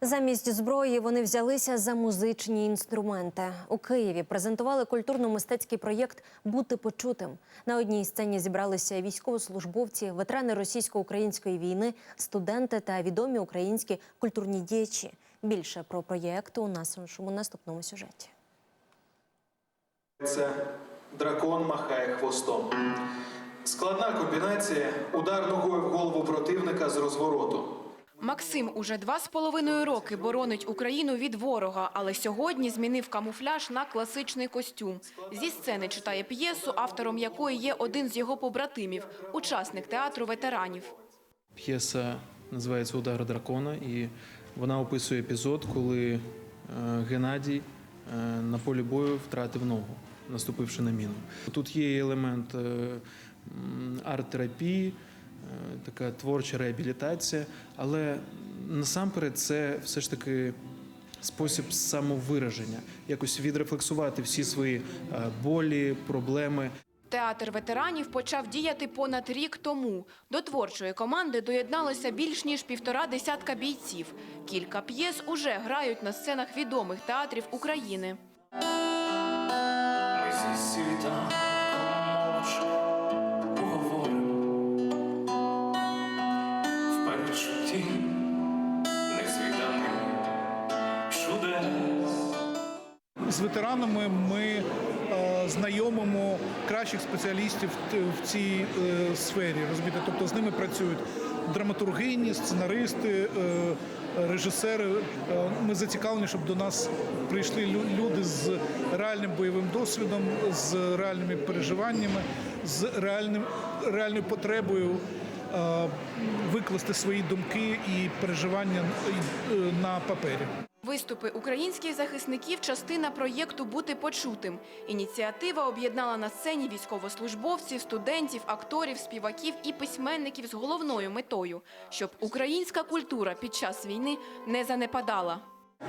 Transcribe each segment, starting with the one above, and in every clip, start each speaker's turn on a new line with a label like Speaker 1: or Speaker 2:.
Speaker 1: Замість зброї вони взялися за музичні інструменти. У Києві презентували культурно-мистецький проєкт Бути почутим. На одній сцені зібралися військовослужбовці, ветерани російсько-української війни, студенти та відомі українські культурні діячі. Більше про проєкт у нашому наступному сюжеті.
Speaker 2: Це дракон махає хвостом. Складна комбінація удар ногою в голову противника з розвороту.
Speaker 3: Максим уже два з половиною роки боронить Україну від ворога, але сьогодні змінив камуфляж на класичний костюм. Зі сцени читає п'єсу, автором якої є один з його побратимів, учасник театру ветеранів.
Speaker 4: П'єса називається Удар дракона, і вона описує епізод, коли е, Геннадій е, на полі бою втратив ногу, наступивши на міну. Тут є елемент е, арт-терапії, така творча реабілітація, але насамперед це все ж таки спосіб самовираження, якось відрефлексувати всі свої е, болі, проблеми.
Speaker 3: Театр ветеранів почав діяти понад рік тому. До творчої команди доєдналося більш ніж півтора десятка бійців. Кілька п'єс уже грають на сценах відомих театрів України.
Speaker 5: Ми зі світанком чудес.
Speaker 6: З ветеранами ми е, знайомимо кращих спеціалістів в цій е, сфері. Розумієте, тобто з ними працюють драматургині, сценаристи, е, режисери. Ми зацікавлені, щоб до нас прийшли люди з реальним бойовим досвідом, з реальними переживаннями, з реальним реальною потребою. Е, Викласти свої думки і переживання е, на папері.
Speaker 3: Виступи українських захисників – частина проєкту «Бути почутим». Ініціатива об'єднала на сцені військовослужбовців, студентів, акторів, співаків і письменників з головною метою – щоб українська культура під час війни не занепадала.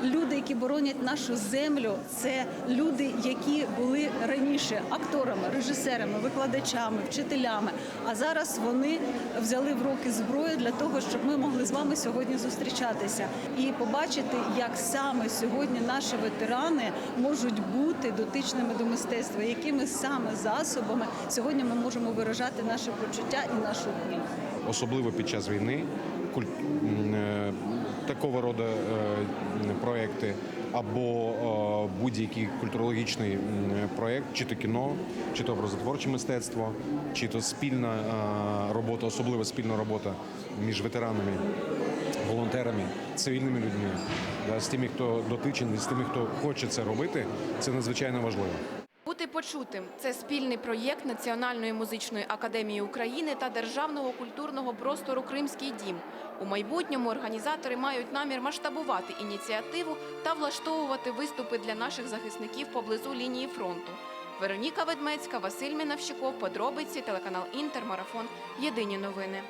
Speaker 7: Люди, які боронять нашу землю, це люди, які були раніше акторами, режисерами, викладачами, вчителями. А зараз вони взяли в руки зброю для того, щоб ми могли з вами сьогодні зустрічатися і побачити, як саме сьогодні наші ветерани можуть бути дотичними до мистецтва, якими саме засобами сьогодні ми можемо виражати наше почуття і нашу біль.
Speaker 8: особливо під час війни, куль... такого роду е, проекти або е, будь-який культурологічний проект, чи то кіно, чи то образотворче мистецтво, чи то спільна е, робота, особливо спільна робота між ветеранами, волонтерами, цивільними людьми, з тими, хто дотичений, з тими, хто хоче це робити, це надзвичайно важливо.
Speaker 3: «Бути почутим» – це спільний проєкт Національної музичної академії України та Державного культурного простору «Кримський дім». У майбутньому організатори мають намір масштабувати ініціативу та влаштовувати виступи для наших захисників поблизу лінії фронту. Вероніка Ведмецька, Василь Мінавщиков, подробиці, телеканал Інтер, Марафон. Єдині новини.